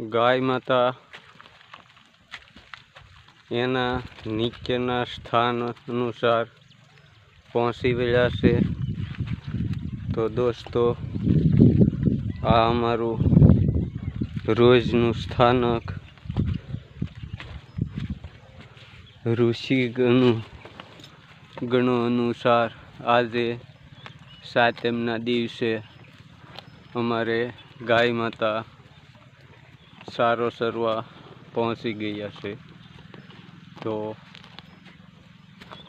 ગાય માતા એના નીચેના સ્થાન અનુસાર પહોંચી વળ્યા છે. તો દોસ્તો, આ અમારું રોજનું સ્થાનક ઋષિ ગણું ગણો અનુસાર આજે સાતમના દિવસે અમારે ગાય માતા સારો સરવા પહોંચી ગયા છે. તો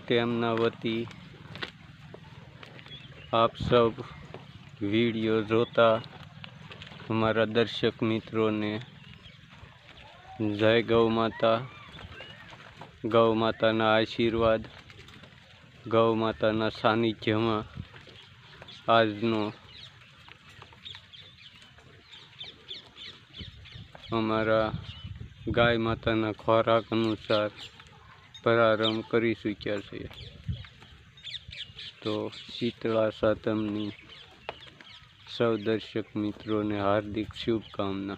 તેમના વતી આપ સૌ વીડિયો જોતા અમારા દર્શક મિત્રોને જય ગૌ માતા, ગૌ માતાના આશીર્વાદ, ગૌ માતાના સાનિધ્યમાં આજનો અમારા ગાય માતાના ખોરાક અનુસાર પ્રારંભ કરી ચૂક્યા છીએ. તો શીતળા સાતમની સૌ દર્શક મિત્રોને હાર્દિક શુભકામના.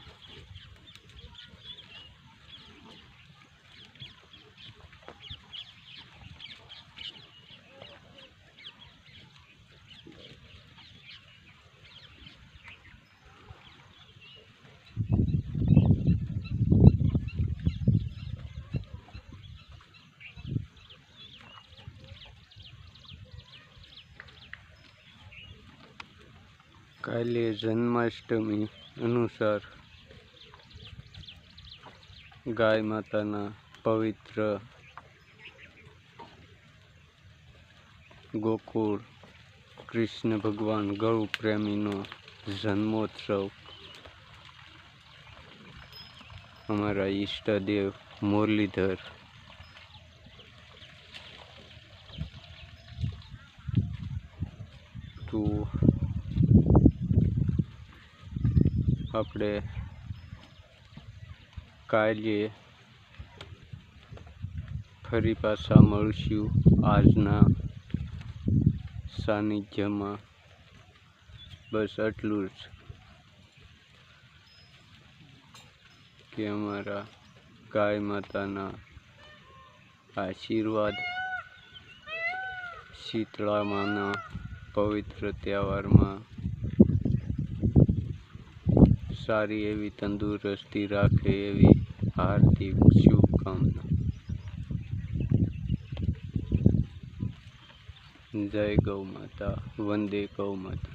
કાલે જન્માષ્ટમી અનુસાર ગાય માતાના પવિત્ર ગોકુળ કૃષ્ણ ભગવાન ગૌ પ્રેમીનો જન્મોત્સવ. અમારા ઈષ્ટદેવ મુરલીધર તો આપણે કાલે ફરી પાછા મળશું આજના સાનિધ્યમાં. બસ આટલું જ. કે અમારા ગાય માતાના આશીર્વાદ શીતળામાના પવિત્ર તહેવારમાં સારી એવી તંદુરસ્તી રાખે એવી હાર્દિક શુભકામના. જય ગૌ માતા વંદે ગૌ માતા.